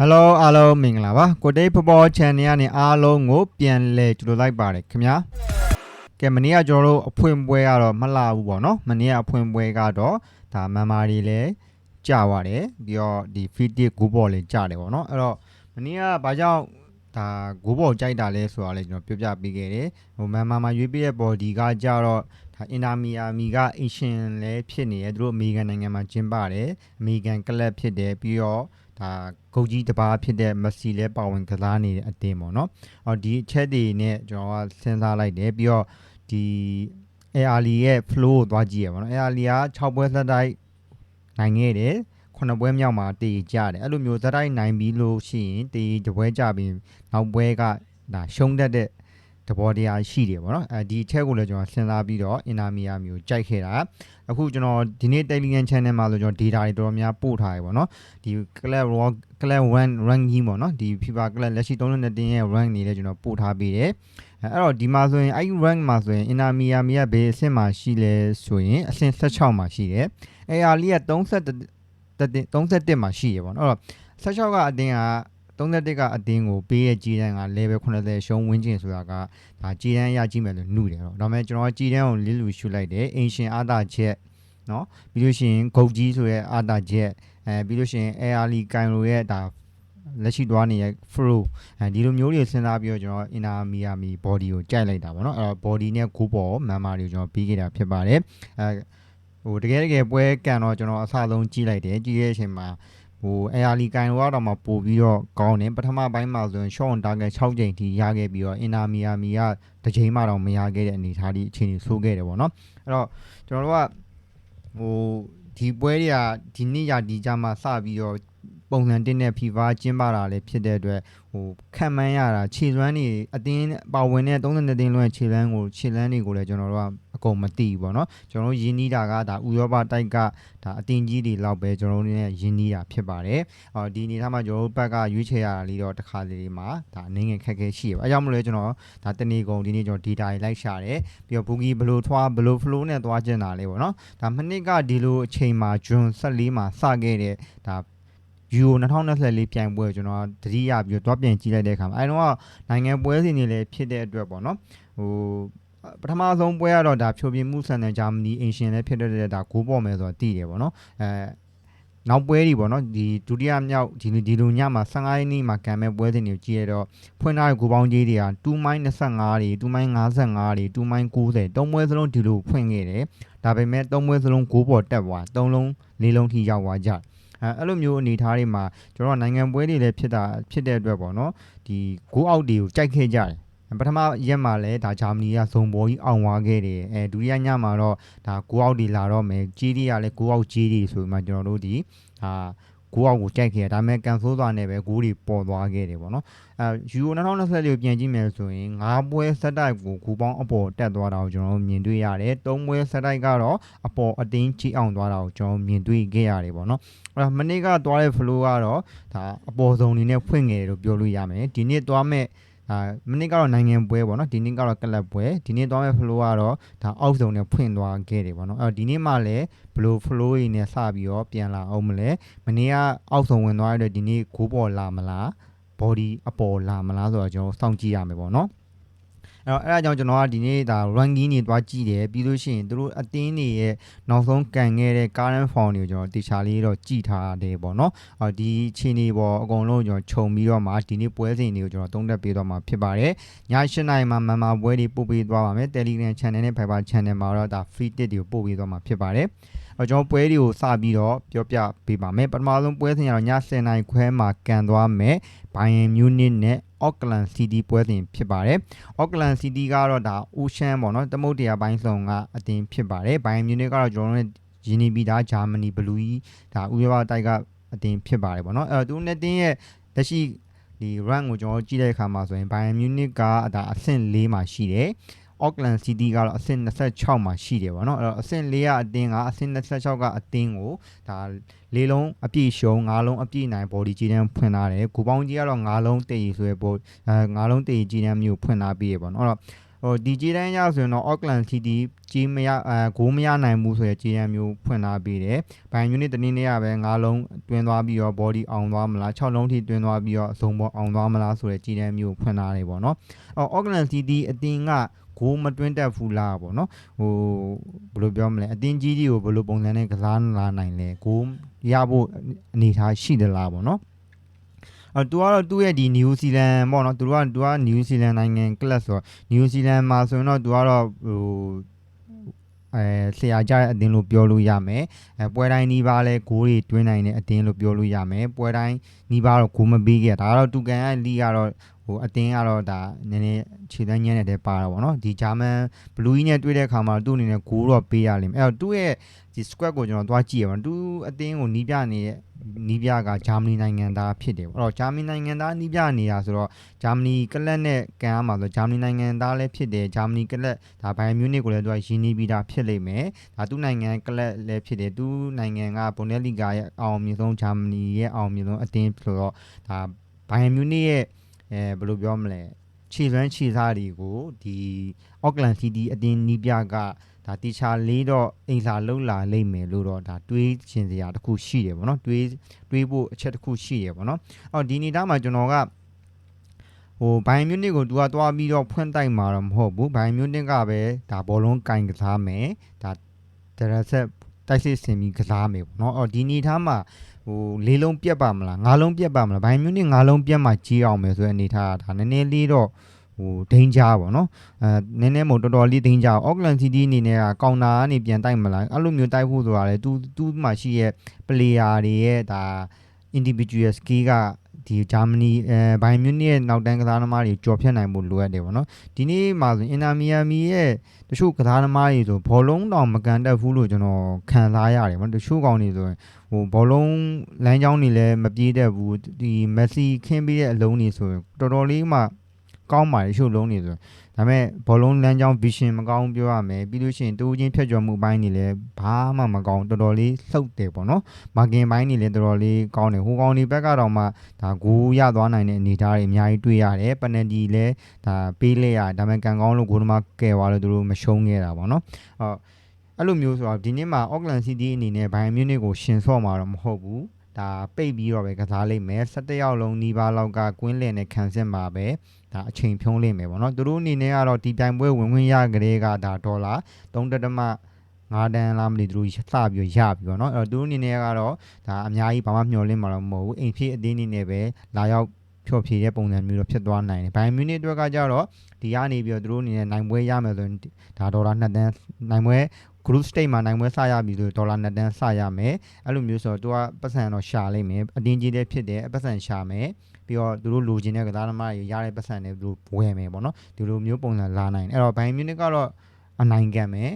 Hello အားလုံးမင်္ဂလာပါကိုတိတ်ဖဘော channel ကနေအားလုံးကိုပြန်လဲကြိုလိုလိုက်ပါတယ်ခင်ဗျာကဲမနေ့ကကျွန်တော်တို့အဖွင့်ပွဲကတော့မလှဘူးပေါ့နော်မနေ့ကအဖွင့်ပွဲကတော့ဒါမန်မာတွေလည်းကြာပါတယ်ပြီးတော့ဒီ feed ဂူဘော်လည်းကြာတယ်ပေါ့နော်အဲ့တော့မနေ့ကဘာကြောင့်ဒါဂူဘော်ကြိုက်တာလဲဆိုတာလည်းကျွန်တော်ပြောပြပေးခဲ့တယ်ဟိုမန်မာမှာရွေးပြတဲ့ body ကကြတော့ဒါအင်တာမီယာမီကအင်ရှင်လည်းဖြစ်နေတယ်သူတို့အမေရိကန်နိုင်ငံမှာကျင်းပါတယ်အမေရိကန်ကလပ်ဖြစ်တယ်ပြီးတော့ ဒါဂုတ်ကြီးတစ်ပါးဖြစ်တဲ့မက်ဆီလည်းပါဝင်ကစားနေတဲ့အတင်းပေါ့နော်။အော်ဒီအချက်တွေနဲ့ကျွန်တော်ကစဉ်းစားလိုက်တယ်ပြီးတော့ဒီ ARL ရဲ့ flow ကိုသွားကြည့်ရပါတော့။ ARL က6ပွဲသက်တိုက်နိုင်ခဲ့တယ်။ခုနှစ်ပွဲမြောက်မှာတည်ကြတယ်အဲ့လိုမျိုးသက်တိုက်နိုင်ပြီးလို့ရှိရင်တည်တပွဲကြပြီးနောက်ပွဲကဒါရှုံးတတ်တဲ့ တဘောတရားရှိတယ်ပေါ့နော်အဲဒီအချက်ကိုလည်းကျွန်တော်စဉ်းစားပြီးတော့အင်နာမီယာမျိုးကြိုက်ခဲ့တာအခုကျွန်တော်ဒီနေ့ Telegram channel မှာဆိုကျွန်တော် data တွေတော်တော်များပို့ထားရပေါ့နော်ဒီ club rock club one ranking ပေါ့နော်ဒီ FIFA club လက်ရှိ32တင်းရဲ့ rank နေလဲကျွန်တော်ပို့ထားပေးတယ်အဲအဲ့တော့ဒီမှာဆိုရင်အဲ့ဒီ rank မှာဆိုရင် Inter Miami ကဘေးအဆင့်မှာရှိလဲဆိုရင်အဆင့်16မှာရှိတယ် AR လေးက30 31မှာရှိရပေါ့နော်အဲ့တော့16ကအတင်းက 31ကအတင်းကိုပေးရဲ့ကြီးတန်းက level 80ရှုံးဝင်းကျင်ဆိုတာကဒါကြီးတန်းရကြည့်မယ်လို့နှုတယ်တော့ဒါပေမဲ့ကျွန်တော်ကြီးတန်းကိုလစ်လူရှုလိုက်တယ်အင်ရှင်အာသာချက်နော်ပြီးလို့ရှိရင်ဂုတ်ကြီးဆိုရဲအာသာချက်အဲပြီးလို့ရှိရင် AR လီကိုင်လိုရဲ့ဒါလက်ရှိသွားနေတဲ့ flow အဲဒီလိုမျိုးတွေစဉ်းစားပြီးတော့ကျွန်တော် inner miami body ကိုကြိုက်လိုက်တာပေါ့နော်အဲ့တော့ body နဲ့ group ပေါ် member တွေကိုကျွန်တော်ပြီးခဲ့တာဖြစ်ပါတယ်အဲဟိုတကယ်တကယ်ပွဲကန်တော့ကျွန်တော်အစဆုံးကြည့်လိုက်တယ်ကြည့်တဲ့အချိန်မှာ ဟို AR လီကိုင်လိုကတော့မှပို့ပြီးတော့ကောင်းတယ်ပထမပိုင်းမှာဆိုရင် short on target 6ချိန်ထိရခဲ့ပြီးတော့ inner miami ကတစ်ချိန်မှတော့မရခဲ့တဲ့အနေအထားဒီအခြေအနေဆိုးခဲ့တယ်ပေါ့နော်အဲ့တော့ကျွန်တော်တို့ကဟိုဒီပွဲတွေကဒီနေ့ရာဒီကြမှာစပြီးတော့ပုံစံတင်းတဲ့ FIFA ကျင်းပတာလည်းဖြစ်တဲ့အတွက်ဟိုခံမှန်းရတာခြေစွမ်းတွေအတင်းပါဝင်တဲ့32တင်းလွှဲခြေလမ်းကိုခြေလမ်းတွေကိုလည်းကျွန်တော်တို့က အကုန်မသိဘူးပေါ့နော်ကျွန်တော်တို့ယင်းနီးတာကဒါဥရောပတိုက်ကဒါအတင်းကြီးတွေလောက်ပဲကျွန်တော်တို့နဲ့ယင်းနီးတာဖြစ်ပါတယ်အော်ဒီအနေထားမှာကျွန်တော်တို့ဘက်ကရွေးချယ်ရတာလေးတော့တစ်ခါလေးလေးမှာဒါအနေငယ်ခက်ခဲရှိရပါအဲကြောင့်မလို့ကျွန်တော်ဒါတနေကုန်ဒီနေ့ကျွန်တော် data တွေလိုက်ရှာတယ်ပြီးတော့ဘူဂီဘယ်လိုထွားဘယ်လို flow နဲ့သွားကျင်တာလဲပေါ့နော်ဒါမနစ်ကဒီလိုအချိန်မှာ June 14မှာစခဲ့တဲ့ဒါ Euro 2024ပြိုင်ပွဲကိုကျွန်တော်တတိယပြီးတော့တွားပြန်ကြည့်လိုက်တဲ့အခါမှာအဲတော့နိုင်ငံပွဲစဉ်တွေလည်းဖြစ်တဲ့အတွက်ပေါ့နော်ဟို ပထမဆုံးပွဲကတော့ဒါဖြိုပြင်းမှုဆန်တဲ့ဂျာမနီအင်ရှင်လည်းဖြစ်တဲ့ဒါဂိုးပေါ်မယ်ဆိုတော့တည်တယ်ပေါ့နော်အဲနောက်ပွဲတွေပေါ့နော်ဒီဒုတိယမြောက်ဒီဒီလိုညမှာ15ရက်နေ့မှာကံမဲ့ပွဲစဉ်တွေကိုကြည့်ရတော့ဖွင့်ထားတဲ့ဂိုးပေါင်းကြီးတွေက2မိုင်း25တွေ2မိုင်း55တွေ2မိုင်း90တုံးပွဲစလုံးဒီလိုဖွင့်ခဲ့တယ်ဒါပေမဲ့တုံးပွဲစလုံးဂိုးပေါ်တက်သွား3လုံး4လုံးထိရောက်သွားကြတယ်အဲအဲ့လိုမျိုးအနေအထားတွေမှာကျွန်တော်ကနိုင်ငံပွဲတွေလည်းဖြစ်တာဖြစ်တဲ့အတွက်ပေါ့နော်ဒီဂိုးအောက်တွေကိုကြိုက်ခဲ့ကြတယ် ပထမရက်မှာလည်းဒါဂျာမနီကဇုံဘောကြီးအောင်သွားခဲ့တယ်အဲဒုတိယညမှာတော့ဒါဂိုးအောက်တွေလာတော့မယ်ကြီးတွေကလည်းဂိုးအောက်ကြီးတွေဆိုပြီးမှကျွန်တော်တို့ဒီဒါဂိုးအောက်ကိုကြိုက်ခဲ့တယ်ဒါပေမဲ့ကန်ဆိုးသွားနေပဲဂိုးတွေပေါ်သွားခဲ့တယ်ပေါ့နော်အဲယူရို2024ကိုပြန်ကြည့်မယ်ဆိုရင်၅ပွဲဆက်တိုက်ကိုဂိုးပေါင်းအပေါ်တက်သွားတာကိုကျွန်တော်တို့မြင်တွေ့ရတယ်၃ပွဲဆက်တိုက်ကတော့အပေါ်အတင်းကြီးအောင်သွားတာကိုကျွန်တော်မြင်တွေ့ခဲ့ရတယ်ပေါ့နော်အဲ့တော့မနေ့ကသွားတဲ့ flow ကတော့ဒါအပေါ်ဆုံးအနေနဲ့ဖွင့်ငယ်လို့ပြောလို့ရမယ်ဒီနေ့သွားမဲ့ ဒါမနေ့ကတော့နိုင်ငံပွဲပေါ့နော်ဒီနေ့ကတော့ကလပ်ပွဲဒီနေ့သွားမဲ့ flow ကတော့ဒါအောက်ဆုံးနဲ့ဖွင့်သွားခဲ့တယ်ပေါ့နော်အဲ့တော့ဒီနေ့မှလည်းဘလို့ flow ရင်းနဲ့စပြီးတော့ပြန်လာအောင်မလဲမနေ့ကအောက်ဆုံးဝင်သွားတဲ့ဒီနေ့ဂိုးပေါ်လာမလား body အပေါ်လာမလားဆိုတော့ကျွန်တော်စောင့်ကြည့်ရမယ်ပေါ့နော်အဲ့ တော့အဲ့ဒါကြောင့်ကျွန်တော်ကဒီနေ့ဒါ ranking တွေတွားကြည့်တယ်ပြီးလို့ရှိရင်တို့အတင်းတွေရဲ့နောက်ဆုံးကန်ခဲ့တဲ့ current form တွေကိုကျွန်တော်တေချာလေးတော့ကြည့်ထားတယ်ပေါ့နော်အော်ဒီခြေနေပေါ်အကုန်လုံးကျွန်တော်ခြုံပြီးတော့မှဒီနေ့ပွဲစဉ်တွေကိုကျွန်တော်သုံးသပ်ပေးသွားမှာဖြစ်ပါတယ်ည7:00နာရီမှာမန်မာပွဲတွေပို့ပေးသွားပါမယ် Telegram channel နဲ့ Viber channel မှာတော့ဒါ free tip တွေကိုပို့ပေးသွားမှာဖြစ်ပါတယ်တော့ကျွန်တော်ပွဲတွေကိုစပြီးတော့ပြောပြပေးပါမယ်ပထမဆုံးပွဲစဉ်ကတော့ည10:00နာရီခွဲမှာကန်သွားမယ် ဘိုင်ယန်မြူးနစ်နဲ့ Auckland City ပွဲစဉ်ဖြစ်ပါတယ်။ Auckland City ကတော့ဒါ Ocean ပေါ့နော်သမုဒ္ဒရာပိုင်းဆောင်ကအတင်းဖြစ်ပါတယ်။ Bayern Munich ကတော့ကျွန်တော်တို့ရင်းနှီးပြီးသားဂျာမနီဘလူးကြီးဒါဥရောပတိုက်ကအတင်းဖြစ်ပါတယ်ပေါ့နော်။အဲတော့သူနဲ့တင်းရဲ့လက်ရှိဒီ rank ကိုကျွန်တော်ကြည့်တဲ့အခါမှာဆိုရင် Bayern Munich ကဒါအဆင့်၄မှာရှိတယ်။ Auckland City ကတော့အဆင့်26မှာရှိတယ်ပေါ့နော်အဲ့တော့အဆင့်4ကအတင်းကအဆင့်26ကအတင်းကိုဒါလေးလုံးအပြည့်ရှုံး၅လုံးအပြည့်နိုင် body ကြီးတန်းဖွင့်ထားတယ်ဂူပေါင်းကြီးကတော့၅လုံးတည်ဆိုရယ် body အဲ၅လုံးတည်ကြီးတန်းမျိုးဖွင့်ထားပြီးရပေါ့နော်အဲ့တော့ဟဟိုဒီကြေးတန်းရဆိုရင်တော့ Auckland City ကြီးမရအဲဂိုးမရနိုင်ဘူးဆိုရယ်ကြေးတန်းမျိုးဖွင့်ထားပေးတယ်ဘိုင်မြူနစ်တနည်းနည်းရပဲ9လုံးတွင်းသွားပြီးတော့ body အောင်သွားမလား6လုံးထိတွင်းသွားပြီးတော့အစုံပေါ်အောင်သွားမလားဆိုရယ်ကြေးတန်းမျိုးဖွင့်ထားတယ်ပေါ့နော်အော် Auckland City အတင်းက ဂိုးမတွင်းတက်ဘူးလားပေါ့နော်ဟိုဘယ်လိုပြောမလဲအတင်းကြီးကြီးကိုဘယ်လိုပုံစံနဲ့ကစားလာနိုင်လဲဂိုးရဖို့အနေအထားရှိသလားပေါ့နော်အော်သူကတော့သူ့ရဲ့ဒီနယူးဇီလန်ပေါ့နော်သူတို့ကသူကနယူးဇီလန်နိုင်ငံကလပ်ဆိုတော့နယူးဇီလန်မှာဆိုရင်တော့သူကတော့ဟိုအဲဆရာကြတဲ့အတင်းလို့ပြောလို့ရမယ်အဲပွဲတိုင်းနီးပါးလဲဂိုးတွေတွင်းနိုင်တဲ့အတင်းလို့ပြောလို့ရမယ်ပွဲတိုင်းနီးပါးတော့ဂိုးမပေးခဲ့ဒါကတော့တူကန်ရဲ့လီကတော့ဟို အတင်းကတော့ဒါနည်းနည်းခြေတန်းညံ့နေတဲ့ပါတော့ဗောနော်ဒီဂျာမန်ဘလူးကြီးနဲ့တွေ့တဲ့အခါမှာသူ့အနေနဲ့ဂိုးတော့ပေးရလိမ့်မယ်အဲ့တော့သူ့ရဲ့ဒီ squad ကိုကျွန်တော်သွားကြည့်ရပါသူအတင်းကိုနီးပြနေတဲ့နီးပြကဂျာမနီနိုင်ငံသားဖြစ်တယ်ပေါ့အဲ့တော့ဂျာမနီနိုင်ငံသားနီးပြနေတာဆိုတော့ဂျာမနီကလပ်နဲ့ကန်ရမှာဆိုဂျာမနီနိုင်ငံသားလည်းဖြစ်တယ်ဂျာမနီကလပ်ဒါဘိုင်မြူနစ်ကိုလည်းသူကရင်းနှီးပြီးသားဖြစ်လိမ့်မယ်ဒါသူ့နိုင်ငံကလပ်လည်းဖြစ်တယ်သူ့နိုင်ငံကဘွန်ဒက်လီဂါရဲ့အောင်မြင်ဆုံးဂျာမနီရဲ့အောင်မြင်ဆုံးအတင်းဆိုတော့ဒါဘိုင်မြူနစ်ရဲ့ အဲဘယ်လိုပြောမလဲခြေစွမ်းခြေစားတွေကိုဒီ Auckland City အတင်းနီးပြကဒါတီချာလေးတော့အိမ်စာလုံးလာလိမ့်မယ်လို့တော့ဒါတွေးချင်စရာတစ်ခုရှိတယ်ပေါ့နော်တွေးတွေးဖို့အချက်တစ်ခုရှိတယ်ပေါ့နော်အော်ဒီနေ့သားမှာကျွန်တော်ကဟိုဘိုင်မြူနစ်ကိုသူကသွားပြီးတော့ဖွင့်တိုက်မှာတော့မဟုတ်ဘူးဘိုင်မြူနစ်ကပဲဒါဘောလုံးကင်ကစားမယ်ဒါဒရဆက်တိုက်စစ်ဆင်ပြီးကစားမယ်ပေါ့နော်အော်ဒီနေ့သားမှာ ဟိုလေးလုံးပြက်ပါမလားငါးလုံးပြက်ပါမလားဘိုင်မြူနစ်ငါးလုံးပြက်မှကြီးအောင်မယ်ဆိုတဲ့အနေထားဒါနည်းနည်းလေးတော့ဟိုဒိန်းကြပါတော့အဲနည်းနည်းမို့တော်တော်လေးဒိန်းကြ Auckland City အနေနဲ့ကကောင်တာကနေပြန်တိုက်မလားအဲ့လိုမျိုးတိုက်ဖို့ဆိုတာလေသူသူ့မှာရှိရဲ့ player တွေရဲ့ဒါ individual skill က ဒီဂျာမနီအဲဘိုင်မြူနစ်ရဲ့နောက်တန်းကစားသမားတွေကြော်ဖြတ်နိုင်ဖို့လိုအပ်တယ်ပေါ့နော်ဒီနေ့မှာဆိုအင်တာမီယာမီရဲ့တချို့ကစားသမားတွေဆိုဘောလုံးတောင်မကန်တတ်ဘူးလို့ကျွန်တော်ခံစားရတယ်ပေါ့နော်တချို့ကောင်တွေဆိုရင်ဟိုဘောလုံးလမ်းကြောင်းတွေလည်းမပြေးတတ်ဘူးဒီမက်ဆီခင်းပြီးတဲ့အလုံးတွေဆိုရင်တော်တော်လေးမှကောင်းပါတယ်တချို့လုံးတွေဆိုရင် ဒါပေမဲ့ဘောလုံးလမ်းကြောင်း vision မကောင်းပြောရမယ်ပြီးလို့ရှိရင်တူးချင်းဖြတ်ကျော်မှုပိုင်းတွေလည်းဘာမှမကောင်းတော်တော်လေးလှုပ်တယ်ပေါ့နော်မာကင်ပိုင်းတွေလည်းတော်တော်လေးကောင်းတယ်ဟိုကောင်တွေဘက်ကတော့မှဒါဂိုးရသွားနိုင်တဲ့အနေအထားတွေအများကြီးတွေ့ရတယ်ပနတီလည်းဒါပေးလိုက်ရဒါပေမဲ့ကန်ကောင်းလို့ဂိုးသမားကယ်သွားလို့သူတို့မရှုံးခဲ့တာပေါ့နော်အော်အဲ့လိုမျိုးဆိုတော့ဒီနေ့မှာ Auckland City အနေနဲ့ဘိုင်မြူနစ်ကိုရှင်ဆော့မှာတော့မဟုတ်ဘူး ဒါပိတ်ပြီးတော့ပဲကစားလိမ့်မယ်17ရောက်လုံးနီးပါးလောက်ကကွင်းလင်နဲ့ခံစစ်မှာပဲဒါအချိန်ဖြုံးလိမ့်မယ်ပေါ့နော်သူတို့အနေနဲ့ကတော့ဒီပြိုင်ပွဲဝင်ဝင်ရကြတဲ့ကဒါဒေါ်လာ3.5 5တန်းလားမသိသူတို့စပြီးရပြီပေါ့နော်အဲ့တော့သူတို့အနေနဲ့ကတော့ဒါအများကြီးဘာမှမျှော်လင့်မှာတော့မဟုတ်ဘူးအိမ်ဖြစ်အသေးအနေနဲ့ပဲလာရောက်ဖြော်ဖြေတဲ့ပုံစံမျိုးတော့ဖြစ်သွားနိုင်တယ်ဘိုင်မြူနစ်အတွက်ကကြတော့ဒီကနေပြီးတော့သူတို့အနေနဲ့နိုင်ပွဲရမယ်ဆိုရင်ဒါဒေါ်လာ2တန်းနိုင်ပွဲ group state မှာနိုင်ပွဲစရပြီဆိုဒေါ်လာ2တန်းစရမယ်အဲ့လိုမျိုးဆိုတော့သူကပတ်စံတော့ရှာလိမ့်မယ်အတင်းကြီးတဲ့ဖြစ်တဲ့ပတ်စံရှာမယ်ပြီးတော့သူတို့လိုချင်တဲ့ကစားသမားတွေရတဲ့ပတ်စံတွေသူတို့ဝယ်မယ်ပေါ့နော်ဒီလိုမျိုးပုံစံလာနိုင်တယ်အဲ့တော့ဘိုင်မြူနစ်ကတော့အနိုင်ခံမယ်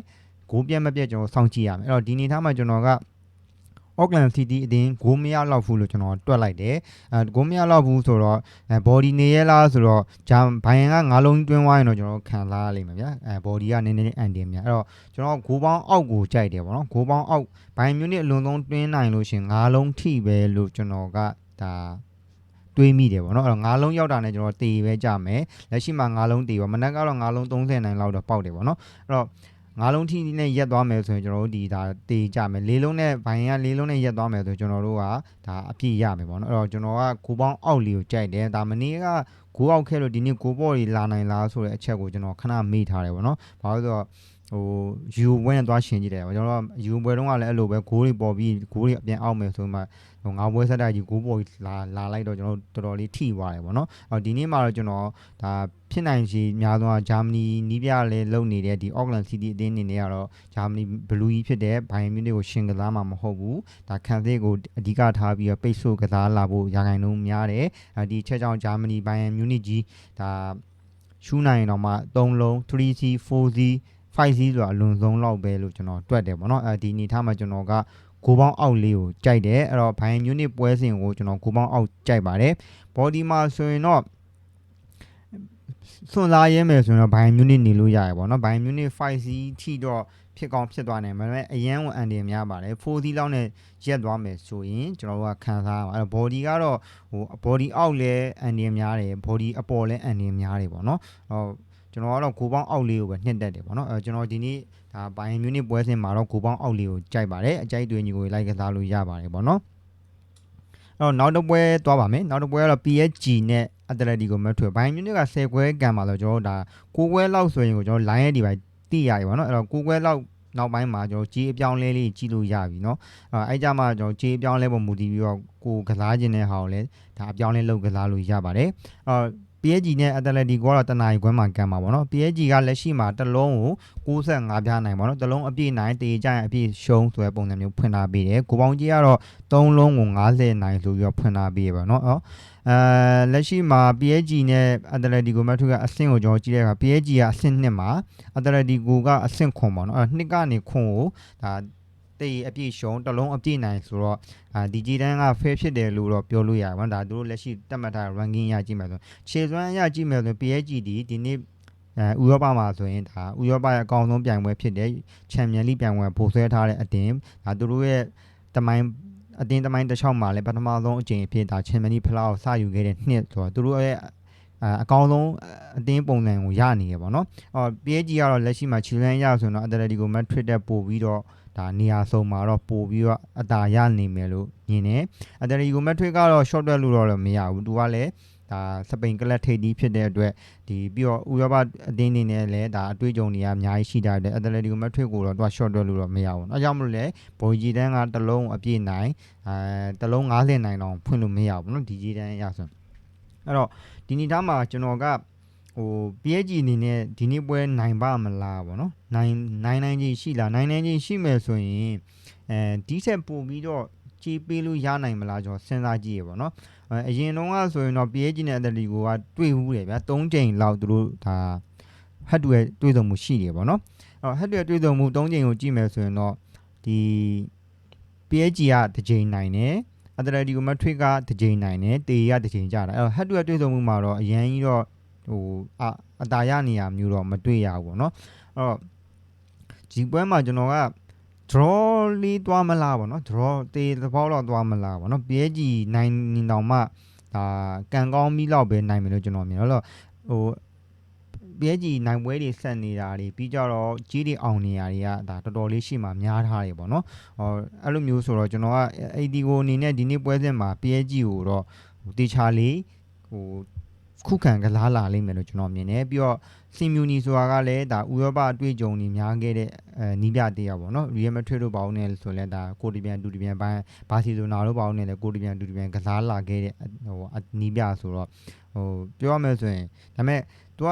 ဂိုးပြတ်မပြတ်ကျွန်တော်စောင့်ကြည့်ရမယ်အဲ့တော့ဒီနေသားမှာကျွန်တော်က Auckland City အတင်းဂိုးမရတော့ဘူးလို့ကျွန်တော်တွက်လိုက်တယ်အဲဂိုးမရတော့ဘူးဆိုတော့အဲ body နေရလားဆိုတော့ဂျမ်ဘိုင်ယန်ကငါးလုံးတွင်းဝိုင်းတော့ကျွန်တော်ခံစားရလိမ့်မယ်ဗျာအဲ body ကနည်းနည်းအန်တင်များအဲ့တော့ကျွန်တော်ဂိုးပေါင်းအောက်ကိုကြိုက်တယ်ပေါ့နော်ဂိုးပေါင်းအောက်ဘိုင်မြူနစ်အလွန်ဆုံးတွင်းနိုင်လို့ရှင်ငါးလုံးထိပဲလို့ကျွန်တော်ကဒါတွေးမိတယ်ပေါ့နော်အဲ့တော့ငါးလုံးရောက်တာနဲ့ကျွန်တော်တေပဲကြမယ်လက်ရှိမှာငါးလုံးတေပါမနက်ကတော့ငါးလုံး30နိုင်လောက်တော့ပေါက်တယ်ပေါ့နော်အဲ့တော့ ငါးလုံးထိနဲ့ရက်သွားမယ်ဆိုရင်ကျွန်တော်တို့ဒီဒါတေကြမယ်လေးလုံးနဲ့ဘိုင်ကလေးလုံးနဲ့ရက်သွားမယ်ဆိုကျွန်တော်တို့ကဒါအပြည့်ရမယ်ပေါ့နော်အဲ့တော့ကျွန်တော်ကကိုပေါင်းအောက်လေးကိုကြိုက်တယ်ဒါမနေ့ကကိုအောက်ခဲ့လို့ဒီနေ့ကိုပေါ့ကြီးလာနိုင်လားဆိုတဲ့အချက်ကိုကျွန်တော်ခဏမေ့ထားတယ်ပေါ့နော်ဘာလို့လဲဆိုတော့ ဟိုယူဝဲနဲ့သွားရှင်ကြည့်တယ်ကျွန်တော်ကယူပွဲတုန်းကလည်းအဲ့လိုပဲဂိုးတွေပေါ်ပြီးဂိုးတွေအပြန်အောက်မယ်ဆိုမှဟိုငါပွဲဆက်တိုက်ကြီးဂိုးပေါ်ကြီးလာလာလိုက်တော့ကျွန်တော်တော်တော်လေးထိသွားတယ်ပေါ့နော်အော်ဒီနေ့မှာတော့ကျွန်တော်ဒါဖြစ်နိုင်ချေများသောဂျာမနီနီးပြလဲလုံနေတဲ့ဒီ Auckland City အသင်းအနေနဲ့ကတော့ဂျာမနီဘလူးကြီးဖြစ်တဲ့ဘိုင်မြူနစ်ကိုရှင်ကစားမှာမဟုတ်ဘူးဒါခံစစ်ကိုအဓိကထားပြီးတော့ပိတ်ဆို့ကစားလာဖို့ရာဂိုင်နှုန်းများတယ်အဲဒီချက်ကြောင့်ဂျာမနီဘိုင်မြူနစ်ကြီးဒါရှူးနိုင်တော့မှ3လုံး 3C 4C 5C ဆိုတာအလွန်ဆုံးလောက်ပဲလို့ကျွန်တော်တွက်တယ်ပေါ့နော်အဲဒီအနေထားမှာကျွန်တော်ကကိုပေါင်းအောက်လေးကိုကြိုက်တယ်အဲ့တော့ဘိုင်မြူနစ်ပွဲစဉ်ကိုကျွန်တော်ကိုပေါင်းအောက်ကြိုက်ပါတယ်ဘော်ဒီမှာဆိုရင်တော့စွန်စားရဲမယ်ဆိုရင်တော့ဘိုင်မြူနစ်နေလို့ရရပေါ့နော်ဘိုင်မြူနစ် 5C ထိတော့ဖြစ်ကောင်းဖြစ်သွားနိုင်မှာပဲအရန်ဝန်အန်ဒီများပါတယ် 4C လောက်နဲ့ရက်သွားမယ်ဆိုရင်ကျွန်တော်တို့ကခံစားရမှာအဲ့တော့ body ကတော့ဟို body အောက်လဲအန်ဒီများတယ် body အပေါ်လဲအန်ဒီများတယ်ပေါ့နော်ဟို ကျွန်တော်ကတော့ကိုပေါင်းအောက်လေးကိုပဲနှစ်တက်တယ်ပေါ့နော်အဲကျွန်တော်ဒီနေ့ဒါဘိုင်မြူနစ်ပွဲစဉ်မှာတော့ကိုပေါင်းအောက်လေးကိုကြိုက်ပါတယ်အကြိုက်တွေညီကိုလိုက်ကစားလို့ရပါတယ်ပေါ့နော်အဲ့တော့နောက်တစ်ပွဲသွားပါမယ်နောက်တစ်ပွဲကတော့ PSG နဲ့ Atletico Madrid ဘိုင်မြူနစ်က10ခွဲကန်ပါတော့ကျွန်တော်တို့ဒါ9ခွဲလောက်ဆိုရင်ကိုကျွန်တော် line ရဲ့ဒီပိုင်းတိရပြီပေါ့နော်အဲ့တော့9ခွဲလောက်နောက်ပိုင်းမှာကျွန်တော်ကြီးအပြောင်းလဲလေးကြီးလို့ရပြီเนาะအဲအဲ့ကြမှာကျွန်တော်ကြီးအပြောင်းလဲပုံမူတည်ပြီးတော့ကိုကစားခြင်းတဲ့ဟာကိုလည်းဒါအပြောင်းလဲလုပ်ကစားလို့ရပါတယ်အော် PSG နဲ့ Atletico ကတော့တနအီခွဲမှာကန်မှာပေါ့နော် PSG ကလက်ရှိမှာတစ်လုံးကို65ပြားနိုင်ပေါ့နော်တစ်လုံးအပြည့်နိုင်တေးကြရင်အပြည့်ရှုံးဆိုတဲ့ပုံစံမျိုးဖွင့်ထားပေးတယ်ကိုပေါင်းကြီးကတော့3လုံးကို90နိုင်ဆိုပြီးတော့ဖွင့်ထားပေးရပါတော့နော်အဲလက်ရှိမှာ PSG နဲ့ Atletico Madrid ကအဆင့်ကိုကျွန်တော်ကြည့်တဲ့အခါ PSG ကအဆင့်2မှာ Atletico ကအဆင့်ခွန်ပေါ့နော်အဲနှစ်ကနေခွန်ကိုဒါ တေးအပြည့်ရှုံးတစ်လုံးအပြည့်နိုင်ဆိုတော့အာဒီဂျီတန်းက fair ဖြစ်တယ်လို့တော့ပြောလို့ရတယ်ပေါ့နော်ဒါသူတို့လက်ရှိတတ်မှတ်ထားတဲ့ ranking ရကြည့်မယ်ဆိုခြေစွမ်းအရကြည့်မယ်ဆိုရင် PSG ဒီဒီနေ့အဲဥရောပမှာဆိုရင်ဒါဥရောပရဲ့အကောင်းဆုံးပြိုင်ပွဲဖြစ်တဲ့ချန်ပီယံလိပြိုင်ပွဲပို့ဆွဲထားတဲ့အတင်းဒါသူတို့ရဲ့တမိုင်းအတင်းတမိုင်းတစ်ချောင်းမှာလည်းပထမဆုံးအကြိမ်အဖြစ်ဒါချန်ပီယံလိဖလားကိုစယူခဲ့တဲ့နှစ်ဆိုတော့သူတို့ရဲ့အအကောင်းဆုံးအတင်းပုံစံကိုရနေရပါတော့။အော် PSG ကတော့လက်ရှိမှာခြေလန်းရဆိုရင်တော့ Atletico Madrid တက်ပို့ပြီးတော့ ဒါနေရာဆုံးမှာတော့ပို့ပြီးတော့အသာရနေမယ်လို့မြင်တယ်။ Atletico Madrid ကတော့ short တက်လို့တော့မရဘူး။သူကလည်းဒါစပိန်ကလပ်ထိပ်သီးဖြစ်တဲ့အတွက်ဒီပြီးတော့ဥရောပအသင်းတွေနဲ့လည်းဒါအတွေ့အကြုံတွေကအများကြီးရှိတာတဲ့ Atletico Madrid ကိုတော့သူက short တွက်လို့တော့မရဘူး။အဲကြောင့်မလို့လေဘုံကြီးတန်းကတစ်လုံးအပြည့်နိုင်အဲတစ်လုံး90နိုင်တော့ဖွင့်လို့မရဘူးနော်ဒီကြီးတန်းရဆိုအဲ့တော့ဒီနေ့သားမှာကျွန်တော်က ဟို PSG အနေနဲ့ဒီနေ့ပွဲနိုင်ပါမလားပေါ့နော်နိုင်နိုင်နိုင်ချင်းရှိလားနိုင်နိုင်ချင်းရှိမယ်ဆိုရင်အဲဒီဆက်ပို့ပြီးတော့ကြည်ပေးလို့ရနိုင်မလားကျွန်တော်စဉ်းစားကြည့်ရပေါ့နော်အဲအရင်တုန်းကဆိုရင်တော့ PSG နဲ့ Atletico ကတွေ့ဘူးတယ်ဗျာ၃ချိန်လောက်သူတို့ဒါဟတ်တူရဲ့တွေ့ဆုံမှုရှိတယ်ပေါ့နော်အော်ဟတ်တူရဲ့တွေ့ဆုံမှု၃ချိန်ကိုကြည့်မယ်ဆိုရင်တော့ဒီ PSG ကတစ်ချိန်နိုင်တယ် Atletico Madrid ကတစ်ချိန်နိုင်တယ်တေကတစ်ချိန်ကြတာအဲ့တော့ဟတ်တူရဲ့တွေ့ဆုံမှုမှာတော့အရင်ကြီးတော့ ဟိုအအတာရနေရမျိုးတော့မတွေ့ရဘူးပေါ့နော်အဲ့တော့ဒီပွဲမှာကျွန်တော်က draw လေးသွားမလားပေါ့နော် draw တေးသဘောတော့သွားမလားပေါ့နော် PSG နိုင်နေတောင်မှဒါကန်ကောင်းပြီးတော့ပဲနိုင်မယ်လို့ကျွန်တော်မြင်တော့ဟို PSG နိုင်ပွဲတွေဆက်နေတာတွေပြီးကြတော့ကြီးတွေအောင်နေရတွေကဒါတော်တော်လေးရှိမှများထားတယ်ပေါ့နော်ဟောအဲ့လိုမျိုးဆိုတော့ကျွန်တော်က AD ကိုအနေနဲ့ဒီနေ့ပွဲစဉ်မှာ PSG ကိုတော့တေချာလေးဟို ခုခံကစားလာလိမ့်မယ်လို့ကျွန်တော်မြင်တယ်ပြီးတော့စင်မြူနီဆိုတာကလည်းဒါဥရောပအတွေ့အကြုံတွေများခဲ့တဲ့အဲနီးပြတရားပေါ့နော်ရီယယ်မက်ဒရစ်တို့ပေါင်းနေဆိုလဲဒါကိုတီပြန်တူတီပြန်ပိုင်းဘာစီလိုနာတို့ပေါင်းနေလဲကိုတီပြန်တူတီပြန်ကစားလာခဲ့တဲ့ဟိုနီးပြဆိုတော့ဟိုပြောရမယ်ဆိုရင်ဒါပေမဲ့ तू က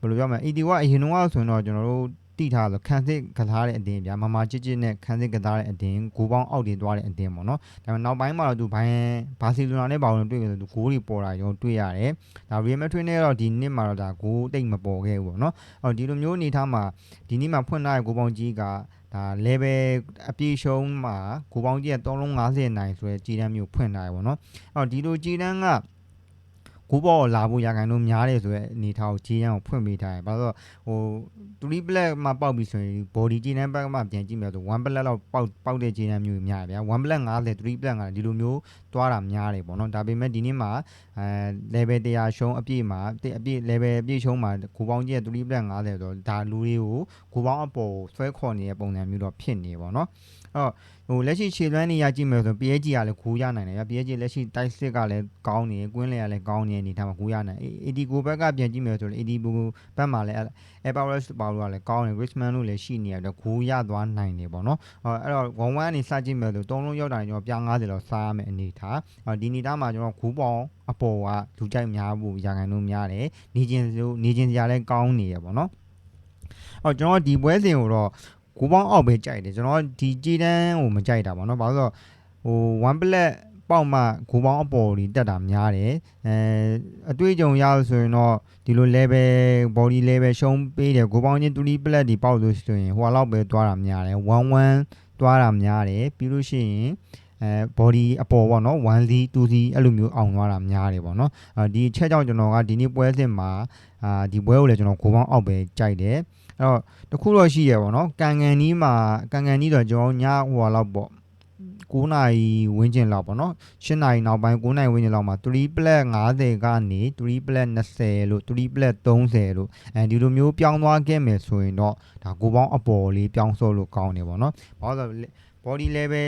ဘယ်လိုပြောမလဲ AD ကအရင်တော့ဆိုရင်တော့ကျွန်တော်တို့ တိထားဆိုခံစစ်ကစားတဲ့အတင်းဗျာမမချစ်ချစ်နဲ့ခံစစ်ကစားတဲ့အတင်းဂိုးပေါင်းအောက်တင်သွားတဲ့အတင်းပေါ့နော်ဒါပေမဲ့နောက်ပိုင်းမှာတော့သူဘိုင်းဘာစီလိုနာနဲ့ဘာလို့တွေ့ကြတယ်သူဂိုးတွေပေါ်လာရောတွေ့ရတယ်ဒါရီယယ်မက်ဒရစ်နဲ့တော့ဒီနှစ်မှာတော့ဒါဂိုးတိတ်မပေါ်ခဲ့ဘူးပေါ့နော်အော်ဒီလိုမျိုးအနေထားမှာဒီနေ့မှာဖွင့်ထားတဲ့ဂိုးပေါင်းကြီးကဒါ level အပြည့်ရှုံးမှာဂိုးပေါင်းကြီးက350နိုင်ဆိုရဲကြီးတန်းမျိုးဖွင့်ထားရပေါ့နော်အော်ဒီလိုကြီးတန်းက ကိုပေါ်လာဖို့ရခိုင်လို့များတယ်ဆိုရဲအနေထားကိုကြီးရန်ကိုဖွင့်ပေးထားတယ်။ဘာလို့ဟို3 black မှာပေါက်ပြီဆိုရင် body ကြီးတန်းဘက်ကမှပြန်ကြည့်မယ်ဆို1 black လောက်ပေါက်ပေါက်တဲ့ကြီးတန်းမျိုးများတယ်ဗျာ1 black 50 3 black ကဒီလိုမျိုးသွားတာများတယ်ပေါ့နော်ဒါပေမဲ့ဒီနေ့မှာအဲ level 100ရှုံးအပြည့်မှာအပြည့် level အပြည့်ရှုံးမှာကိုပေါင်းကြီး3 black 50ဆိုတော့ဒါလူတွေကိုကိုပေါင်းအပေါ်ဆွဲခေါ်နေတဲ့ပုံစံမျိုးတော့ဖြစ်နေပေါ့နော်အဲ့ တော့ဟိုလက်ရှိခြေလွမ်းနေရကြည့်မယ်ဆို PSG ကလည်းဂိုးရနိုင်တယ်ဗျ PSG လက်ရှိတိုက်စစ်ကလည်းကောင်းနေကွင်းလေကလည်းကောင်းနေအနေထားမှာဂိုးရနိုင် AD ကိုဘက်ကပြန်ကြည့်မယ်ဆိုရင် AD ဘဘက်မှာလည်း Everest ပါလို့ကလည်းကောင်းနေ Griezmann လို့လည်းရှိနေရတော့ဂိုးရသွားနိုင်တယ်ပေါ့နော်အဲ့တော့1-1အနေစကြည့်မယ်ဆိုသုံးလုံးရောက်တိုင်းကျွန်တော်ပြ50လောက်စားရမယ်အနေထားဒီအနေထားမှာကျွန်တော်ဂိုးပေါင်းအပေါ်ကလူကြိုက်များဖို့ရာခိုင်နှုန်းများတယ်နေချင်းနေချင်းစရာလည်းကောင်းနေရပေါ့နော်အော်ကျွန်တော်ဒီပွဲစဉ်ကိုတော့ ကိုပေါင်းအောက်ပဲကြိုက်တယ်ကျွန်တော်ဒီကြည်တန်းကိုမကြိုက်တာပေါ့နော်ဘာလို့ဆိုတော့ဟို1 black ပေါက်မှကိုပေါင်းအပေါ်ကြီးတက်တာများတယ်အဲအတွေ့အကြုံရဆိုရင်တော့ဒီလို level body level ရှုံးပေးတယ်ကိုပေါင်းချင်း3 black ဒီပေါက်လို့ဆိုရင်ဟိုလောက်ပဲသွားတာများတယ်11သွားတာများတယ်ပြီးလို့ရှိရင်အဲ body အပေါ်ပေါ့နော်1 z 2 z အဲ့လိုမျိုးအောင်သွားတာများတယ်ပေါ့နော်ဒီချက်ကြောင့်ကျွန်တော်ကဒီနေ့ပွဲစဉ်မှာအာဒီပွဲကိုလည်းကျွန်တော်ကိုပေါင်းအောက်ပဲကြိုက်တယ် အဲ့တော့တခုတော့ရှိရပေါ့နော်ကန်ကန်နီးမှာကန်ကန်နီးတော့ကျွန်တော်ညဟိုလောက်ပေါ့9နာရီဝန်းကျင်လောက်ပေါ့နော်10နာရီနောက်ပိုင်း9နာရီဝန်းကျင်လောက်မှာ3 plus 50ကနေ3 plus 20လို့3 plus 30လို့အဲဒီလိုမျိုးပြောင်းသွားခဲ့မယ်ဆိုရင်တော့ဒါကိုပေါင်းအပေါ်လေးပြောင်းစောလို့ကောင်းတယ်ပေါ့နော်ဘာလို့လဲ body level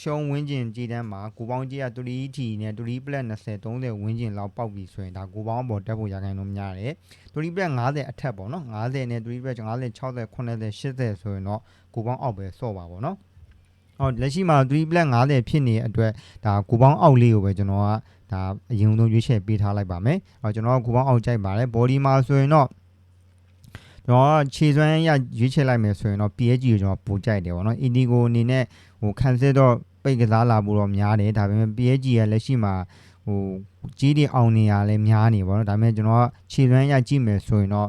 ရှုံးဝင်းကျင်ကြည်တန်းမှာကိုပေါင်းကြီးက3 t နဲ့3 plus 20 30ဝင်းကျင်လောက်ပေါက်ပြီဆိုရင်ဒါကိုပေါင်းအပေါ်တက်ဖို့ရခိုင်လို့များတယ်3 plus 50အထက်ပေါ့နော်50နဲ့3 plus 50 60 80 80ဆိုရင်တော့ကိုပေါင်းအောက်ပဲစော့ပါပေါ့နော်ဟောလက်ရှိမှာ3 plus 50ဖြစ်နေတဲ့အတွက်ဒါကိုပေါင်းအောက်လေးကိုပဲကျွန်တော်ကဒါအရင်ဆုံးရွေးချယ်ပေးထားလိုက်ပါမယ်ဟောကျွန်တော်ကကိုပေါင်းအောက်ကြိုက်ပါတယ် body မှာဆိုရင်တော့ ကျွန်တော်ကခြေစွမ်းရရွေးချယ်လိုက်မယ်ဆိုရင်တော့ PHG ကိုကျွန်တော်ပိုကြိုက်တယ်ပေါ့နော် Indigo အနေနဲ့ဟိုခံစစ်တော့ပိတ်ကစားလာဖို့တော့များတယ်ဒါပေမဲ့ PHG ကလက်ရှိမှာဟိုကြီးတွေအောင်နေရလဲများနေပေါ့နော်ဒါပေမဲ့ကျွန်တော်ကခြေစွမ်းရကြည့်မယ်ဆိုရင်တော့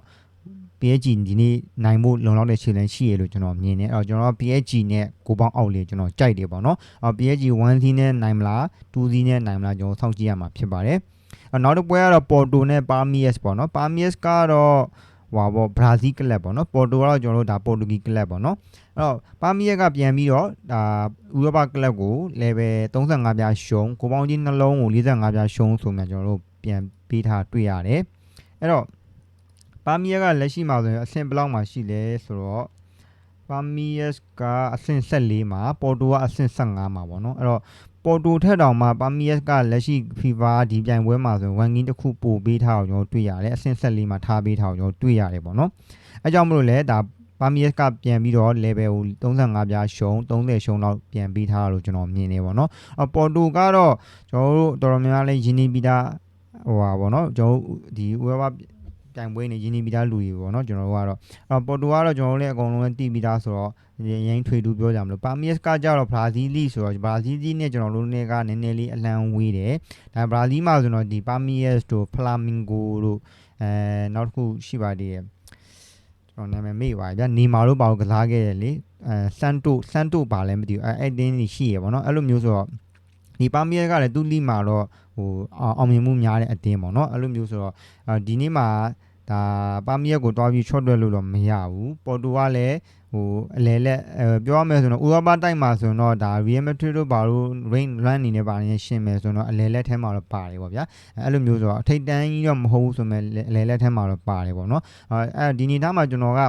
PHG ဒီနေ့နိုင်ဖို့လုံလောက်တဲ့ခြေလမ်းရှိရလို့ကျွန်တော်မြင်တယ်အဲ့တော့ကျွန်တော်က PHG နဲ့ကိုပေါင်းအောက်လေးကျွန်တော်ကြိုက်တယ်ပေါ့နော်အော် PHG 1စီးနဲ့နိုင်မလား2စီးနဲ့နိုင်မလားကျွန်တော်စောင့်ကြည့်ရမှာဖြစ်ပါတယ်အော်နောက်တစ်ပွဲကတော့ Porto နဲ့ Palmeiras ပေါ့နော် Palmeiras ကတော့ ဟွာပေါ့ဘရာဇီးကလပ်ပေါ့နော် Porto ကတော့ကျွန်တော်တို့ဒါ Portuguese ကလပ်ပေါ့နော်အဲ့တော့ Palmeiras ကပြန်ပြီးတော့ဒါဥရောပကလပ်ကို level 35ပြားရှုံးကိုပေါင်းကြီးနှလုံးကို45ပြားရှုံးဆိုမှကျွန်တော်တို့ပြန်ပေးထားတွေ့ရတယ်အဲ့တော့ပါမီယာကလက်ရှိမှာဆိုရင်အဆင့်ဘယ်လောက်မှာရှိလဲဆိုတော့ပါမီယက်ကအဆင့်14မှာပေါ်တိုကအဆင့်15မှာပေါ့နော်အဲ့တော့ ပေါ်တိုထက်တောင်မှပါမီယက်ကလက်ရှိ FIFA ဒီပြိုင်ပွဲမှာဆိုရင်ဝန်ကင်းတစ်ခုပို့ပေးထားအောင်ကျွန်တော်တွေ့ရတယ်အဆင့်14မှာထားပေးထားအောင်ကျွန်တော်တွေ့ရတယ်ပေါ့နော်အဲကြောင့်မလို့လဲဒါပါမီယက်ကပြန်ပြီးတော့ level ကို35ပြားရှုံး30ရှုံးတော့ပြန်ပေးထားလို့ကျွန်တော်မြင်နေပေါ့နော်အပေါ်တိုကတော့ကျွန်တော်တို့တော်တော်များများလဲယင်းနေပြီးသားဟိုပါပေါ့နော်ကျွန်တော်တို့ဒီ web ပြိုင်ပွဲနေရင်းနှီးပြီးသားလူတွေပေါ့နော်ကျွန်တော်တို့ကတော့အော်ပေါ်တူကတော့ကျွန်တော်တို့လည်းအကုန်လုံးတီးပြီးသားဆိုတော့ရင်ထွေတူပြောကြမလို့ပါမီယက်ကကြတော့ဘရာဇီးလီဆိုတော့ဘရာဇီးလီနဲ့ကျွန်တော်တို့နဲ့ကနည်းနည်းလေးအလံဝေးတယ်ဒါဘရာဇီးမှာဆိုတော့ဒီပါမီယက်တို့ဖလာမင်ဂိုတို့အဲနောက်တစ်ခုရှိပါသေးတယ်ကျွန်တော်နာမည်မေ့ပါဗျာနေမာတို့ပါကိုကစားခဲ့တယ်လေအဲဆန်တိုဆန်တိုပါလဲမသိဘူးအဲအဲ့တင်းကြီးရှိရပေါ့နော်အဲ့လိုမျိုးဆိုတော့ဒီပါမီယက်ကလည်းသူ့လီမှာတော့ ဟိုအောင်မြင်မှုများတဲ့အတင်းပေါ့နော်အဲ့လိုမျိုးဆိုတော့ဒီနေ့မှာဒါပါမီယက်ကိုတွားပြီးချော့တွက်လို့တော့မရဘူးပေါ်တူကလည်းဟိုအလဲလက်ပြောရမယ်ဆိုတော့ဥရောပတိုက်မှာဆိုတော့ဒါ Real Madrid တို့ဘာလို့ rain run နေနေပါနေရှင်းမယ်ဆိုတော့အလဲလက်ထဲမှာတော့ပါတယ်ပေါ့ဗျာအဲ့လိုမျိုးဆိုတော့အထိတ်တန်းကြီးတော့မဟုတ်ဘူးဆိုမဲ့အလဲလက်ထဲမှာတော့ပါတယ်ပေါ့နော်အဲဒီနေသားမှာကျွန်တော်က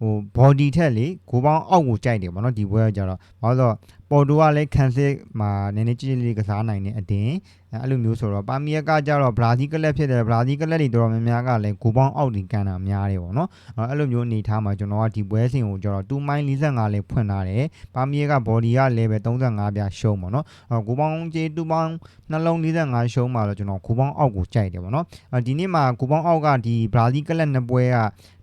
ဟို body ထက်လေကိုပေါင်းအောက်ကိုကြိုက်တယ်ပေါ့နော်ဒီဘွဲကကြတော့ဘာလို့ဆိုတော့ပေါ်တူကလည်းခံစစ်မှာနည်းနည်းကြည့်ကြည့်လေးကစားနိုင်တဲ့အတင်းအဲ့လိုမျိုးဆိုတော့ပါမီယက်ကကြတော့ဘရာဇီးကလပ်ဖြစ်တယ်ဘရာဇီးကလပ်တွေတော်တော်များများကလည်းကိုပေါင်းအောက်တင်ကန်တာများတယ်ပေါ့နော်အဲ့လိုမျိုးအနေထားမှာကျွန်တော်ကဒီပွဲစဉ်ကိုကြတော့2မိုင်း45လေးဖွင့်ထားတယ်ပါမီယက်က body က level 35ပြရှုံးပေါ့နော်ကိုပေါင်းကြေး2ပေါင်းနှလုံး45ရှုံးမှာတော့ကျွန်တော်ကိုပေါင်းအောက်ကိုကြိုက်တယ်ပေါ့နော်ဒီနေ့မှာကိုပေါင်းအောက်ကဒီဘရာဇီးကလပ်နှစ်ပွဲက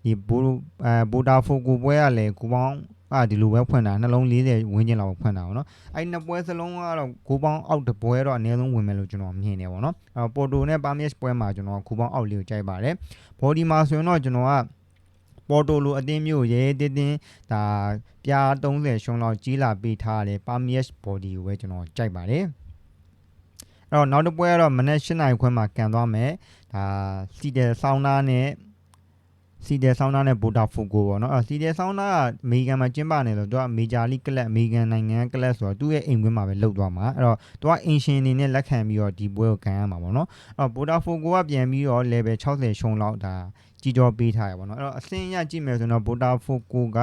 ဒီဘိုအဲဘိုတာဖိုကိုပွဲကလည်းကိုပေါင်းအာဒီလိုပဲဖွင့်တာနှလုံး40ဝန်းကျင်လောက်ဖွင့်တာပေါ့နော်အဲ့နှစ်ပွဲစလုံးကတော့ကိုပေါင်းအောက်တပွဲတော့အနည်းဆုံးဝင်မယ်လို့ကျွန်တော်မြင်နေပေါ့နော်အဲ့ပေါ်တိုနဲ့ပါမစ်ပွဲမှာကျွန်တော်ကိုပေါင်းအောက်လေးကိုကြိုက်ပါတယ်ဘော်ဒီမှာဆိုရင်တော့ကျွန်တော်ကပေါ်တိုလိုအတင်းမျိုးရဲတင်းတင်းဒါပြား30ရှုံးလောက်ကြီးလာပေးထားတယ်ပါမစ်ဘော်ဒီကိုပဲကျွန်တော်ကြိုက်ပါတယ်အဲ့တော့နောက်တစ်ပွဲကတော့မနက်၈နာရီခွဲမှာကန်သွားမယ်ဒါစီတယ်ဆောင်းနာနဲ့ စီတယ်ဆောင်းနာနဲ့ဘိုတာဖိုကိုပေါ့နော်အဲစီတယ်ဆောင်းနာကအမေရိကန်မှာကျင်းပနေလို့သူကမေဂျာလိကလပ်အမေရိကန်နိုင်ငံကလပ်ဆိုတော့သူ့ရဲ့အိမ်ကွင်းမှာပဲလှုပ်သွားမှာအဲ့တော့သူကအင်ရှင်အနေနဲ့လက်ခံပြီးတော့ဒီပွဲကိုကန်ရမှာပေါ့နော်အဲ့တော့ဘိုတာဖိုကိုကပြန်ပြီးတော့ level 60ရှုံးလောက်ဒါကြီးကြောပေးထားရပါတော့အဲ့တော့အစင်းရကြည့်မယ်ဆိုတော့ဘိုတာဖိုကိုက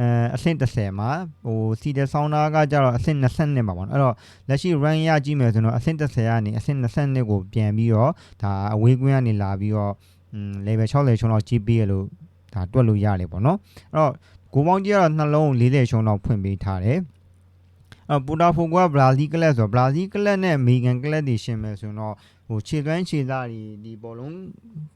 အဲအဆင့်30မှာဟိုစီတယ်ဆောင်းနာကကြတော့အဆင့်20နဲ့ပါပေါ့နော်အဲ့တော့လက်ရှိ run ရကြည့်မယ်ဆိုတော့အဆင့်30ကနေအဆင့်20ကိုပြန်ပြီးတော့ဒါအဝေးကွင်းကနေလာပြီးတော့ อืม level 60ချုံလောက်ကြီးပေးရလို့ဒါတွက်လို့ရတယ်ပေါ့နော်အဲ့တော့ကိုပေါင်းကြီးကတော့နှလုံး40ချုံလောက်ဖွင့်ပေးထားတယ်အပူတာဖိုကဘရာဇီးကလပ်ဆိုဘရာဇီးကလပ်နဲ့အမေရိကန်ကလပ်တွေရှင်မယ်ဆိုတော့ဟိုခြေသွမ်းခြေသားတွေဒီဘောလုံး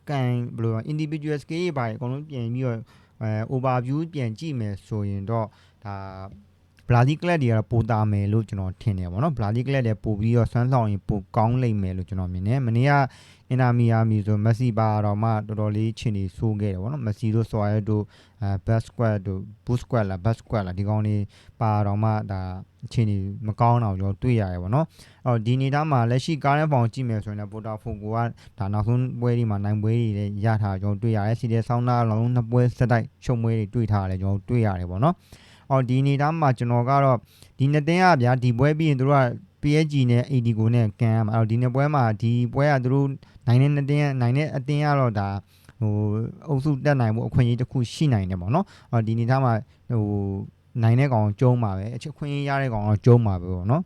ကန်ဘယ်လို individual scale တွေပါအကုန်လုံးပြင်ပြီးတော့အဲ overview ပြန်ကြည့်မယ်ဆိုရင်တော့ဒါဘရာဇီးကလပ်တွေကတော့ပိုတာမယ်လို့ကျွန်တော်ထင်တယ်ပေါ့နော်ဘရာဇီးကလပ်တွေပိုပြီးတော့ဆွမ်းဆောင်ရင်ပိုကောင်းလိမ့်မယ်လို့ကျွန်တော်မြင်တယ်မနေ့က အင်တာမီယာမီဆိုမက်ဆီပါတော့မှတော်တော်လေးချင်နေဆိုးခဲ့တယ်ဗောနော်မက်ဆီတို့ဆွာရက်တို့အဲဘတ်စကွက်တို့ဘူစကွက်လားဘတ်စကွက်လားဒီကောင်လေးပါတော့မှဒါချင်နေမကောင်းတော့ကျွန်တော်တွေ့ရတယ်ဗောနော်အော်ဒီနေသားမှာလက်ရှိကားရန်ဖောင်ကြည့်မယ်ဆိုရင်ပိုတာဖိုကိုကဒါနောက်ဆုံးပွဲဒီမှာနိုင်ပွဲတွေရထားကျွန်တော်တွေ့ရတယ်စီတဲ့ဆောင်းနာလုံးနှစ်ပွဲစက်တိုက်ရှုံပွဲတွေတွေ့ထားရတယ်ကျွန်တော်တွေ့ရတယ်ဗောနော်အော်ဒီအနေသားမှာကျွန်တော်ကတော့ဒီနှစ်တင်းကဗျာဒီပွဲပြီးရင်တို့က PSG နဲ့ AD ကိုနဲ့ကန်ရမှာအဲ့တော့ဒီနှစ်ပွဲမှာဒီပွဲကတို့နိုင်တဲ့နှစ်တင်းကနိုင်တဲ့အတင်းကတော့ဒါဟိုအုပ်စုတက်နိုင်မှုအခွင့်အရေးတစ်ခုရှိနိုင်တယ်ပေါ့နော်အော်ဒီအနေသားမှာဟိုနိုင်တဲ့ကောင်ကျုံးပါပဲအချက်ခွင့်ရတဲ့ကောင်တော့ကျုံးပါပဲပေါ့နော်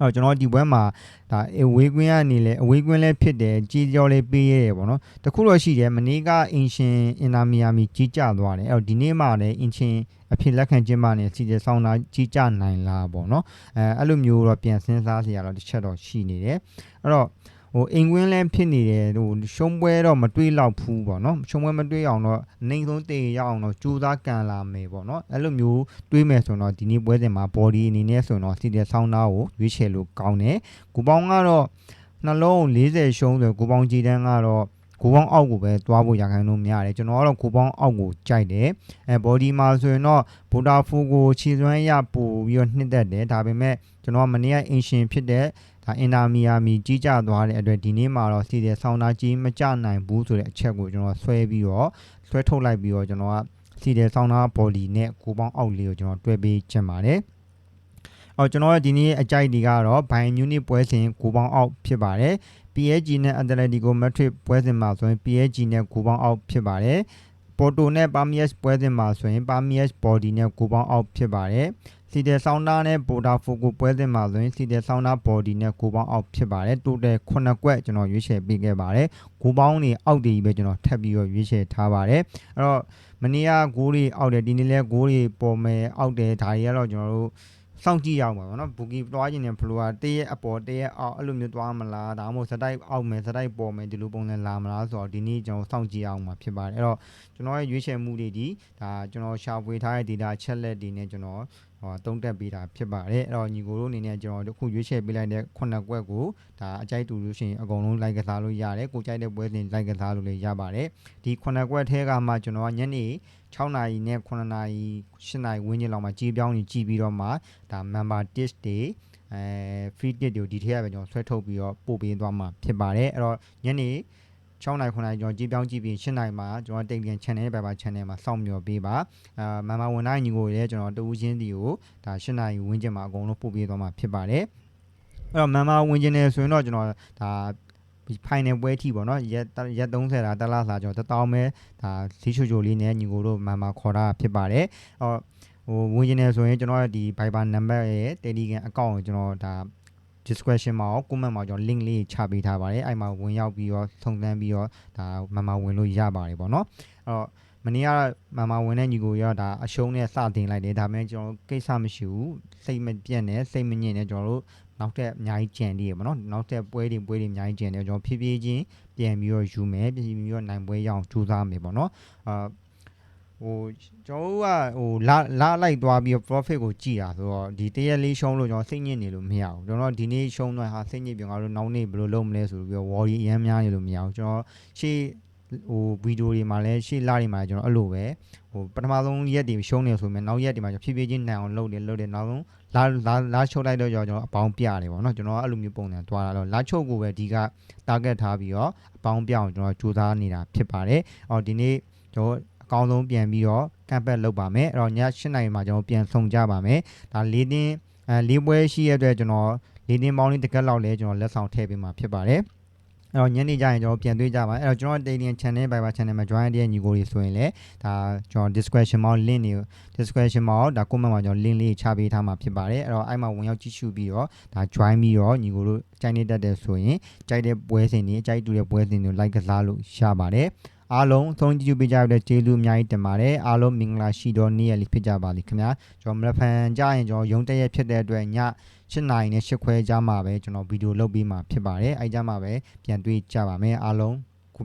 အဲ့တော့ကျွန်တော်ဒီပွဲမှာဒါအဝေးကွင်းကနေလဲအဝေးကွင်းလဲဖြစ်တယ်ကြီးကြောလေးပေးရဲပေါ့နော်တခုတော့ရှိတယ်မနေ့ကအင်ရှင်အင်တာမီယာမီကြီးကြသွားတယ်အဲ့တော့ဒီနေ့မှလည်းအင်ရှင်အဖြစ်လက်ခံခြင်းပါနဲ့စီတယ်ဆောင်းတာကြီးကြနိုင်လားပေါ့နော်အဲအဲ့လိုမျိုးတော့ပြန်စဉ်းစားစရာတော့တစ်ချက်တော့ရှိနေတယ်အဲ့တော့ဟို အိမ်ကွင်းလဲဖြစ်နေတယ်ဟိုရှုံးပွဲတော့မတွေးလောက်ဘူးပေါ့နော်ရှုံးပွဲမတွေးအောင်တော့အနေဆုံးတေရအောင်တော့ကြိုးစားကန်လာမယ်ပေါ့နော်အဲ့လိုမျိုးတွေးမယ်ဆိုတော့ဒီနေ့ပွဲစဉ်မှာ body အနေနဲ့ဆိုတော့စီတယ်ဆောင်းတာကိုရွေးချယ်လို့ကောင်းတယ်ကိုပေါင်းကတော့နှလုံး40ရှုံးဆိုကိုပေါင်းကြည်တန်းကတော့ကိုပေါင်းအောက်ကိုပဲသွားဖို့ရခိုင်လို့မရတယ်ကျွန်တော်ကတော့ကိုပေါင်းအောက်ကိုကြိုက်တယ်အဲ body မှာဆိုရင်တော့ဗိုဒါဖိုကိုခြေစွမ်းရပို့ပြီးတော့နှစ်သက်တယ်ဒါပေမဲ့ကျွန်တော်ကမနေ့ကအင်ရှင်ဖြစ်တဲ့ ဒါအင်တာမီယာမီကြီးကြသွားတဲ့အတွက်ဒီနေ့မှာတော့စီတယ်ဆောင်းတာကြီးမကြနိုင်ဘူးဆိုတဲ့အချက်ကိုကျွန်တော်ဆွဲပြီးတော့ဆွဲထုတ်လိုက်ပြီးတော့ကျွန်တော်ကစီတယ်ဆောင်းတာ body နဲ့ကိုပေါင်းအောက်လေးကိုကျွန်တော်တွဲပေးချင်ပါတယ်အော်ကျွန်တော်ကဒီနေ့အကြိုက်ဒီကတော့ဘိုင်မြူနစ်ပွဲစဉ်ကိုပေါင်းအောက်ဖြစ်ပါတယ် PSG နဲ့ Atletico Madrid ပွဲစဉ်မှာဆိုရင် PSG နဲ့ကိုပေါင်းအောက်ဖြစ်ပါတယ်ပေါ်တိုနဲ့ပါမီယက်ပွဲစဉ်မှာဆိုရင်ပါမီယက် body နဲ့ကိုပေါင်းအောက်ဖြစ်ပါတယ် စီတယ်ဆောင်းတာနဲ့ဘိုဒါဖိုကိုပွဲစဉ်မှာဆိုရင်စီတယ်ဆောင်းတာ body နဲ့ကိုပေါင်းအောက်ဖြစ်ပါတယ်တိုတယ်9ကွက်ကျွန်တော်ရွေးချယ်ပေးခဲ့ပါတယ်ကိုပေါင်းနေအောက်တွေပဲကျွန်တော်ထပ်ပြီးတော့ရွေးချယ်ထားပါတယ်အဲ့တော့မနေ့ကဂိုးတွေအောက်တယ်ဒီနေ့လဲဂိုးတွေပေါ်မယ်အောက်တယ်ဒါတွေကတော့ကျွန်တော်တို့စောင့်ကြည့်ရအောင်ပါဗောနော်ဘူကီသွားခြင်းနဲ့ဖလိုကတရက်အပေါ်တရက်အောက်အဲ့လိုမျိုးသွားမလားဒါမှမဟုတ်စတိုက်အောက်မယ်စတိုက်ပေါ်မယ်ဒီလိုပုံစံလာမလားဆိုတော့ဒီနေ့ကျွန်တော်စောင့်ကြည့်အောင်ပါဖြစ်ပါတယ်အဲ့တော့ကျွန်တော်ရဲ့ရွေးချယ်မှုတွေဒီဒါကျွန်တော်ရှာဖွေထားတဲ့ data ချက်လက်တွေနဲ့ကျွန်တော် ဟောတုံးတက်ပေးတာဖြစ်ပါတယ်အဲ့တော့ညီကိုတို့အနေနဲ့ကျွန်တော်တို့ခုရွေးချယ်ပေးလိုက်တဲ့ခုနှစ်ကွက်ကိုဒါအကြိုက်တူလို့ရှိရင်အကုန်လုံးလိုက်ကစားလို့ရတယ်ကိုကြိုက်တဲ့ပွဲစဉ်လိုက်ကစားလို့လည်းရပါတယ်ဒီခုနှစ်ကွက်ထဲကမှကျွန်တော်ကညနေ6နာရီနဲ့9နာရီ10နာရီဝန်းကျင်လောက်မှာကြီးပြောင်းကြီးကြည့်ပြီးတော့မှဒါ member test တွေအဲ free tip တွေကိုဒီထဲကပဲကျွန်တော်ဆွဲထုတ်ပြီးတော့ပို့ပေးသွားမှာဖြစ်ပါတယ်အဲ့တော့ညနေ 6နိုင်9နိုင်ကျွန်တော်ကြည့်ပြောင်းကြည့်ပြီး10နိုင်မှာကျွန်တော်တိတ်ပြန် channel ပဲပါ channel မှာစောင့်မျှော်ပေးပါအာမမဝန်တိုင်းညီကိုလည်းကျွန်တော်တူးချင်းတီကိုဒါ10နိုင်ဝန်းကျင်မှာအကုန်လုံးပို့ပေးသွားမှာဖြစ်ပါတယ်အဲ့တော့မမဝင်ကျင်နေဆိုရင်တော့ကျွန်တော်ဒါဖိုင်နယ်ပွဲထိပေါ့နော်ရက်ရက်30တာတက်လာစာကျွန်တော်တတောင်းပဲဒါဈေးချိုချိုလေးနဲ့ညီကိုတို့မမခေါ်တာဖြစ်ပါတယ်အော်ဟိုဝင်ကျင်နေဆိုရင်ကျွန်တော်ဒီ Viber number ရဲ့ Telegram account ကိုကျွန်တော်ဒါ description မှာရော comment မှာကျွန်တော် link လေးချပေးထားပါတယ်အဲ့မှာဝင်ရောက်ပြီးတော့ထုံတန်းပြီးတော့ဒါမမဝင်လို့ရပါတယ်ပေါ့နော်အဲ့တော့မနေ့ကမမဝင်တဲ့ညီကိုရောဒါအရှုံးနဲ့စတင်လိုက်တယ်ဒါပေမဲ့ကျွန်တော်ကိစ္စမရှိဘူးစိတ်မပြတ်နဲ့စိတ်မညစ်နဲ့ကျွန်တော်တို့နောက်ထပ်အများကြီးကြံသေးရပါတော့နောက်ထပ်ပွဲတွေပွဲတွေအများကြီးကြံတယ်ကျွန်တော်ဖြည်းဖြည်းချင်းပြန်ပြီးတော့ယူမယ်ပြန်ပြီးတော့နိုင်ပွဲရအောင်ကြိုးစားမယ်ပေါ့နော်အာ ဟိုကျွန်တော်တို့ကဟိုလာလာလိုက်သွားပြီး profit ကိုကြည်တာဆိုတော့ဒီတရက်လေးရှုံးလို့ကျွန်တော်စိတ်ညစ်နေလို့မရဘူးကျွန်တော်ဒီနေ့ရှုံးတော့ဟာစိတ်ညစ်ပြီးငါတို့နောက်နေ့ဘယ်လိုလုပ်မလဲဆိုပြီးတော့ worry အများများနေလို့မရဘူးကျွန်တော်ရှေ့ဟိုဗီဒီယိုတွေမှာလည်းရှေ့လာတွေမှာကျွန်တော်အဲ့လိုပဲဟိုပထမဆုံးရက်တွေရှုံးနေဆိုရင်နောက်ရက်တွေမှာကျွန်တော်ဖြည်းဖြည်းချင်းနိုင်အောင်လုပ်တယ်လုပ်တယ်နောက်ဆုံးလာလာလာချုပ်လိုက်တော့ကျွန်တော်အပေါင်းပြတယ်ပေါ့နော်ကျွန်တော်အဲ့လိုမျိုးပုံစံသွားတာတော့လာချုပ်ကိုပဲဒီက target ထားပြီးတော့အပေါင်းပြအောင်ကျွန်တော်စူးစမ်းနေတာဖြစ်ပါတယ်အော်ဒီနေ့ကျွန်တော်အ ကောင်းဆုံးပြန်ပြီးတော့ကမ်ပက်လုပ်ပါမယ်အဲ့တော့ည7နာရီမှာကျွန်တော်ပြန်ဆုံကြပါမယ်ဒါ၄တင်းအဲ၄ပွဲရှိရတဲ့အတွက်ကျွန်တော်၄တင်းပေါင်းလေးတစ်ကက်လောက်လဲကျွန်တော်လက်ဆောင်ထည့်ပေးမှာဖြစ်ပါတယ်အဲ့တော့ညနေကျရင်ကျွန်တော်ပြန်တွေ့ကြပါအဲ့တော့ကျွန်တော် Daily Channel Viber Channel မှာ join တဲ့ညီကိုတွေဆိုရင်လည်းဒါကျွန်တော် description မှာ link တွေ description မှာဒါ comment မှာကျွန်တော် link လေးချပေးထားမှာဖြစ်ပါတယ်အဲ့တော့အဲ့မှာဝင်ရောက်ကြည့်ရှုပြီးတော့ဒါ join ပြီးတော့ညီကိုတို့ကြိုက်နေတတ်တယ်ဆိုရင်ကြိုက်တဲ့ပွဲစဉ်တွေကြိုက်တူတဲ့ပွဲစဉ်တွေ like ကစားလို့ရပါတယ် အားလုံးသုံးကြည့်ပေးကြတဲ့ကျေးဇူးအများကြီးတင်ပါတယ်အားလုံးမင်္ဂလာရှိတော်နေ့ရက်လေးဖြစ်ကြပါလိမ့်ခင်ဗျာကျွန်တော်မလဖန်ကြရင်ကျွန်တော်ရုံးတက်ရက်ဖြစ်တဲ့အတွက်ည7နိုင်နဲ့8ခွဲကြားမှာပဲကျွန်တော်ဗီဒီယိုလုပ်ပြီးမှဖြစ်ပါတယ်အဲကြမှာပဲပြန်တွေ့ကြပါမယ်အားလုံး